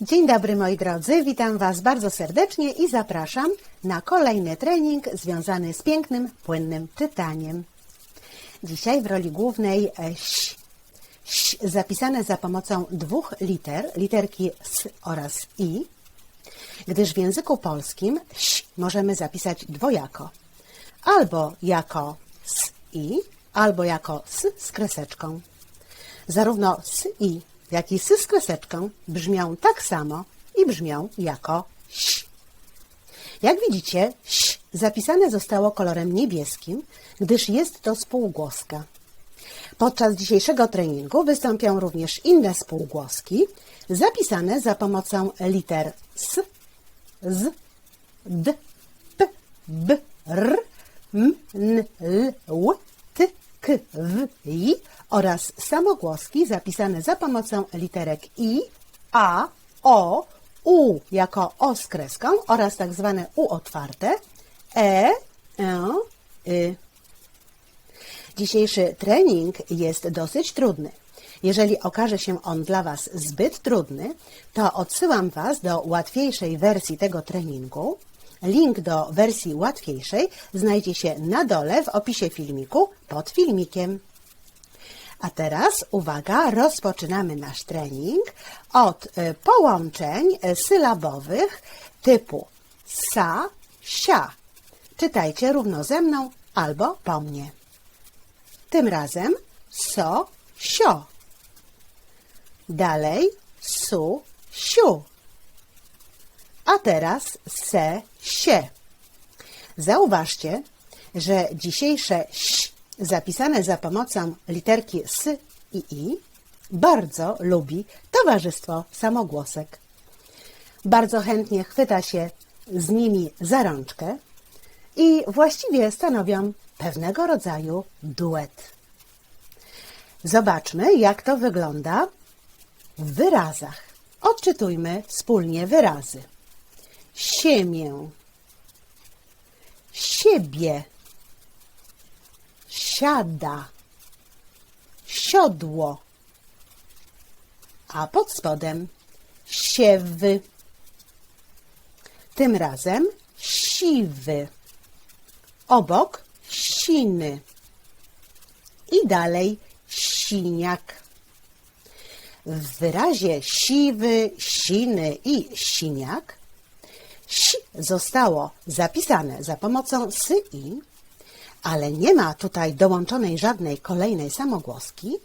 Dzień dobry moi drodzy, witam Was bardzo serdecznie i zapraszam na kolejny trening związany z pięknym, płynnym czytaniem. Dzisiaj w roli głównej e, ś, ś zapisane za pomocą dwóch liter, literki s oraz i, gdyż w języku polskim ś możemy zapisać dwojako. Albo jako s i, albo jako s z kreseczką. Zarówno s i, jak i s z kreseczką brzmią tak samo i brzmią jako ś. Jak widzicie, ś zapisane zostało kolorem niebieskim, gdyż jest to spółgłoska. Podczas dzisiejszego treningu wystąpią również inne spółgłoski, zapisane za pomocą liter s, z, d, p, b, oraz samogłoski zapisane za pomocą literek i, a, o, u jako o z kreską oraz tak zwane u otwarte, e, e, y. Dzisiejszy trening jest dosyć trudny. Jeżeli okaże się on dla Was zbyt trudny, to odsyłam Was do łatwiejszej wersji tego treningu. Link do wersji łatwiejszej znajdzie się na dole w opisie filmiku pod filmikiem. A teraz uwaga, rozpoczynamy nasz trening od y, połączeń y, sylabowych typu sa, sia. Czytajcie równo ze mną albo po mnie. Tym razem so, sio. Dalej su, siu. A teraz se, sie. Zauważcie, że dzisiejsze ś zapisane za pomocą literki s i i bardzo lubi towarzystwo samogłosek. Bardzo chętnie chwyta się z nimi za rączkę i właściwie stanowią pewnego rodzaju duet. Zobaczmy, jak to wygląda w wyrazach. Odczytujmy wspólnie wyrazy. Siemię, siebie, siada, siodło, a pod spodem siewy. Tym razem siwy, obok siny i dalej siniak. W wyrazie siwy, siny i siniak si zostało zapisane za pomocą sy i, ale nie ma tutaj dołączonej żadnej kolejnej samogłoski,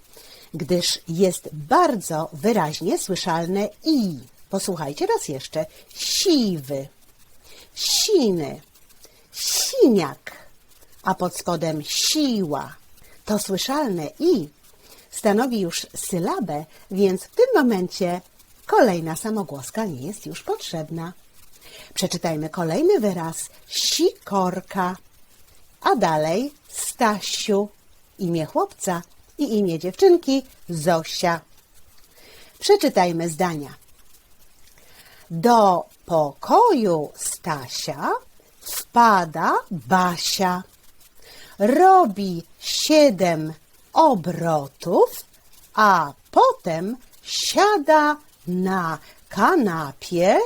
gdyż jest bardzo wyraźnie słyszalne i. Posłuchajcie raz jeszcze. Siwy, siny, siniak, a pod spodem siła. To słyszalne i stanowi już sylabę, więc w tym momencie kolejna samogłoska nie jest już potrzebna. Przeczytajmy kolejny wyraz. Sikorka. A dalej Stasiu. Imię chłopca i imię dziewczynki Zosia. Przeczytajmy zdania. Do pokoju Stasia wpada Basia. Robi siedem obrotów, a potem siada na kanapie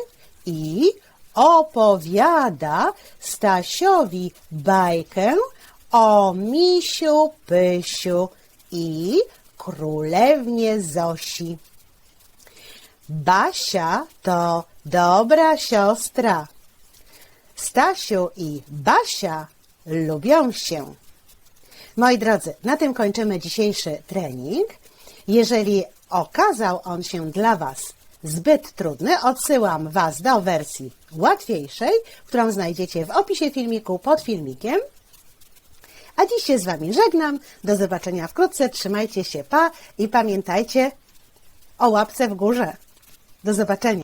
i opowiada Stasiowi bajkę o misiu Pysiu i królewnie Zosi. Basia to dobra siostra. Stasiu i Basia lubią się. Moi drodzy, na tym kończymy dzisiejszy trening. Jeżeli okazał on się dla Was zbyt trudny, odsyłam Was do wersji łatwiejszej, którą znajdziecie w opisie filmiku pod filmikiem. A dziś się z Wami żegnam. Do zobaczenia wkrótce. Trzymajcie się, pa i pamiętajcie o łapce w górze. Do zobaczenia.